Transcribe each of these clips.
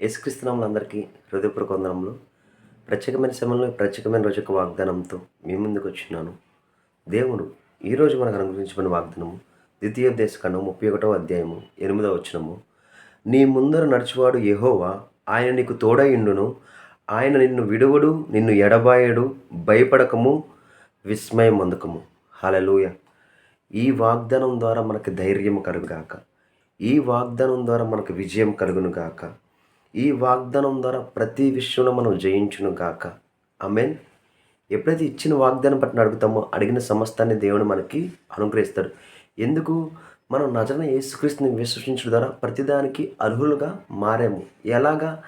యేసుక్రీస్తునాములు హృదయపూర్వక వందనములు. ప్రత్యేకమైన సమయంలో ప్రత్యేకమైన రోజు యొక్క వాగ్దానంతో మీ ముందుకు వచ్చినాను. దేవుడు ఈరోజు మనకు అనుగ్రహించబడిన వాగ్దానము ద్వితీయోపదేశ ఖండం ముప్పై ఒకటో అధ్యాయము ఎనిమిదవ వచనము. నీ ముందర నడుచువాడు ఎహోవా ఆయన నీకు తోడయిండును. ఆయన నిన్ను విడువడు నిన్ను ఎడబాయడు భయపడకము విస్మయం అందుకము హలలుయ ఈ వాగ్దానం ద్వారా మనకు ధైర్యం కలుగుగాక. ఈ వాగ్దానం ద్వారా మనకు విజయం కలుగును గాక ఈ వాగ్దానం ద్వారా ప్రతి విషయంలో మనం జయించును గాక. ఆమెన్. ఎప్పుడైతే ఇచ్చిన వాగ్దానం పట్టిన అడుగుతామో అడిగిన సమస్తాన్ని దేవుడు మనకి అనుగ్రహిస్తాడు. ఎందుకు? మనం నజన యేసుక్రీస్తుని విశ్వసించడం ద్వారా ప్రతిదానికి అర్హులుగా మారాము. ఎలాగా?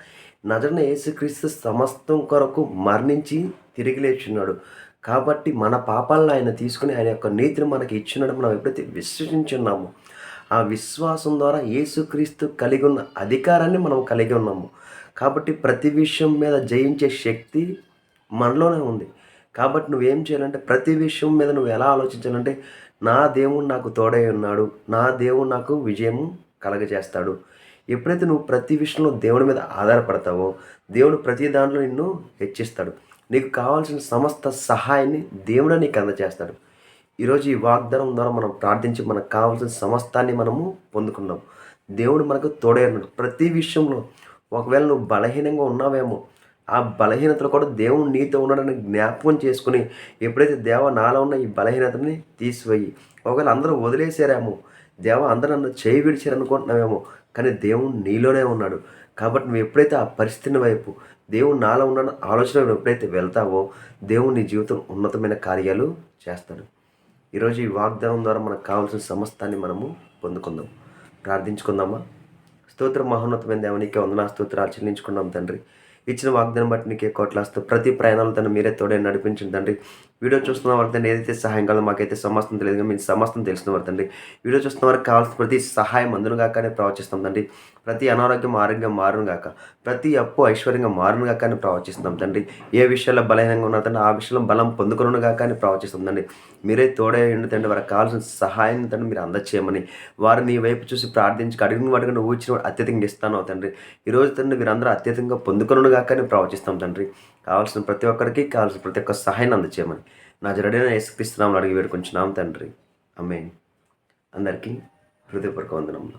నజన యేసుక్రీస్తు సమస్తం కొరకు మరణించి తిరిగి లేచున్నాడు కాబట్టి మన పాపాలను ఆయన తీసుకుని ఆయన యొక్క నీతిని మనకి ఇచ్చినాడు మనం ఎప్పుడైతే విశ్వసించున్నామో ఆ విశ్వాసం ద్వారా యేసుక్రీస్తు కలిగి ఉన్న అధికారాన్ని మనం కలిగి ఉన్నాము. కాబట్టి ప్రతి విషయం మీద జయించే శక్తి మనలోనే ఉంది. కాబట్టి నువ్వేం చేయాలంటే ప్రతి విషయం మీద నువ్వు ఎలా ఆలోచించాలంటే నా దేవుడు నాకు తోడై ఉన్నాడు. నా దేవుడు నాకు విజయము కలగజేస్తాడు. ఎప్పుడైతే నువ్వు ప్రతి విషయంలో దేవుడి మీద ఆధారపడతావో దేవుడు ప్రతి దాంట్లో నిన్ను హెచ్చిస్తాడు. నీకు కావాల్సిన సమస్త సహాయాన్ని దేవుడే నీకు అందజేస్తాడు. ఈరోజు ఈ వాగ్దానం ద్వారా మనం ప్రార్థించి మనకు కావాల్సిన సమస్తాన్ని మనము పొందుకున్నాం. దేవుడు మనకు తోడే ప్రతి విషయంలో ఒకవేళ నువ్వు బలహీనంగా ఉన్నావేమో ఆ బలహీనతలు కూడా దేవుడు నీతో ఉన్నాడని జ్ఞాపకం చేసుకుని ఎప్పుడైతే దేవ నాలో ఉన్న ఈ బలహీనతని తీసివేయి. ఒకవేళ అందరూ వదిలేసారేమో దేవ అందరూ నన్ను చేయి విడిచారనుకుంటున్నావేమో కానీ దేవుడు నీలోనే ఉన్నాడు. కాబట్టి నువ్వు ఎప్పుడైతే ఆ పరిస్థితిని వైపు దేవుడు నాలో ఉన్న ఆలోచన ఎప్పుడైతే వెళ్తావో దేవుడు నీ జీవితం ఉన్నతమైన కార్యాలు చేస్తాడు. ఈరోజు ఈ వాగ్దానం ద్వారా మనకు కావాల్సిన సమస్తాన్ని మనము పొందుకుందాం. ప్రార్థించుకుందామా? స్తోత్ర మహోన్నతమైన దేవనికి వందనా స్తోత్రాలు చెల్లించుకున్నాం తండ్రి. ఇచ్చిన వాగ్దానం బట్టి నీకే కోట్లాస్తూ ప్రతి ప్రయాణాలు తను మీరే తోడే నడిపించింది తండ్రి. వీడియో చూస్తున్న వారు తండ్రి ఏదైతే సహాయం కావాలో మాకైతే సమస్తం తెలియదు మీరు సమస్తం తెలిసిన వారు తండ్రి. వీడియో చూస్తున్న వారికి కావాల్సిన ప్రతి సహాయం అందును కాకనే ప్రవచిస్తాం తండ్రి. ప్రతి అనారోగ్యం ఆరోగ్యం మారును గాక ప్రతి అప్పు ఐశ్వర్యంగా మారును గాక అని ప్రవచిస్తాం తండ్రి. ఏ విషయాల్లో బలహీనంగా ఉన్నారు తండ్రి ఆ విషయంలో బలం పొందుకును గాక అని ప్రవచిస్తాం తండ్రి. మీరే తోడే ఉండి తండ్రి వారికి కావాల్సిన సహాయం తండ్రి మీరు అందచేయమని. వారు నీ వైపు చూసి ప్రార్థించి అడిగిన వాటికంటే ఊచిన అత్యధికంగా ఇస్తాను తండ్రి. ఈరోజు తండ్రి మీరందరూ అత్యధికంగా పొందుకును గాక అని ప్రవచిస్తాం తండ్రి. కావాల్సిన ప్రతి ఒక్కరికి కావాల్సిన ప్రతి ఒక్క సహాయాన్ని అందచేయమని. నా జరడైన యేసుక్రీస్తునామలు అడిగి వేడుకొంచున్నాం తండ్రి. అమ్మే అందరికీ హృదయపూర్వక వందనములు.